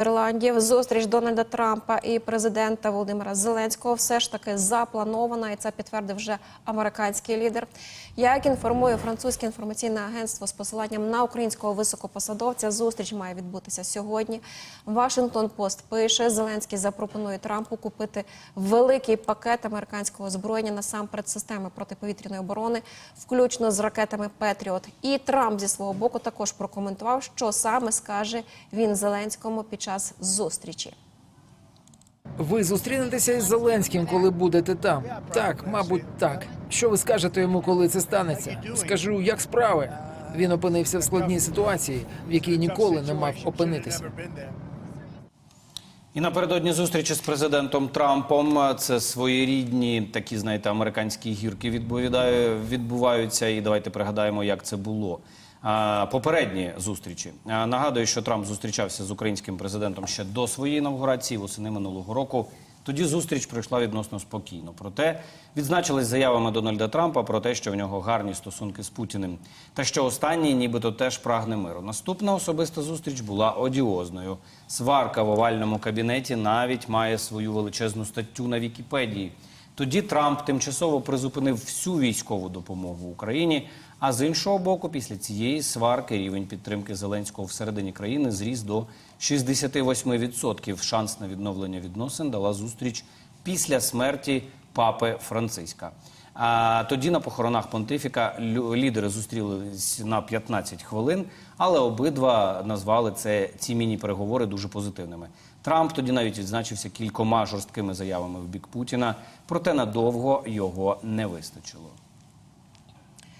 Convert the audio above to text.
Ірландів зустріч Дональда Трампа і президента Володимира Зеленського все ж таки запланована, і це підтвердив вже американський лідер. Як інформує французьке інформаційне агентство з посиланням на українського високопосадовця, зустріч має відбутися сьогодні. Вашингтон Пост пише, Зеленський запропонує Трампу купити великий пакет американського озброєння насамперед системи протиповітряної оборони, включно з ракетами Петріот. І Трамп зі свого боку також прокоментував, що саме скаже він Зеленському під час зустрічі. Ви зустрінетеся із Зеленським, коли будете там. Так, мабуть, так. Що ви скажете йому, коли це станеться? Скажу, як справи. Він опинився в складній ситуації, в якій ніколи не мав опинитися. І напередодні зустрічі з президентом Трампом це своєрідні такі, знаєте, американські гірки відбуваються. І давайте пригадаємо, як це було. Попередні зустрічі нагадую, що Трамп зустрічався з українським президентом ще до своєї інавгурації восени минулого року. Тоді зустріч пройшла відносно спокійно. Проте відзначились заявами Дональда Трампа про те, що в нього гарні стосунки з Путіним, та що останній, нібито теж прагне миру. Наступна особиста зустріч була одіозною. Сварка в овальному кабінеті навіть має свою величезну статтю на Вікіпедії. Тоді Трамп тимчасово призупинив всю військову допомогу Україні. А з іншого боку, після цієї сварки рівень підтримки Зеленського всередині країни зріс до 68%. Шанс на відновлення відносин дала зустріч після смерті папи Франциска. А тоді на похоронах понтифіка лідери зустрілись на 15 хвилин, але обидва назвали це ці міні-переговори дуже позитивними. Трамп тоді навіть відзначився кількома жорсткими заявами в бік Путіна, проте надовго його не вистачило.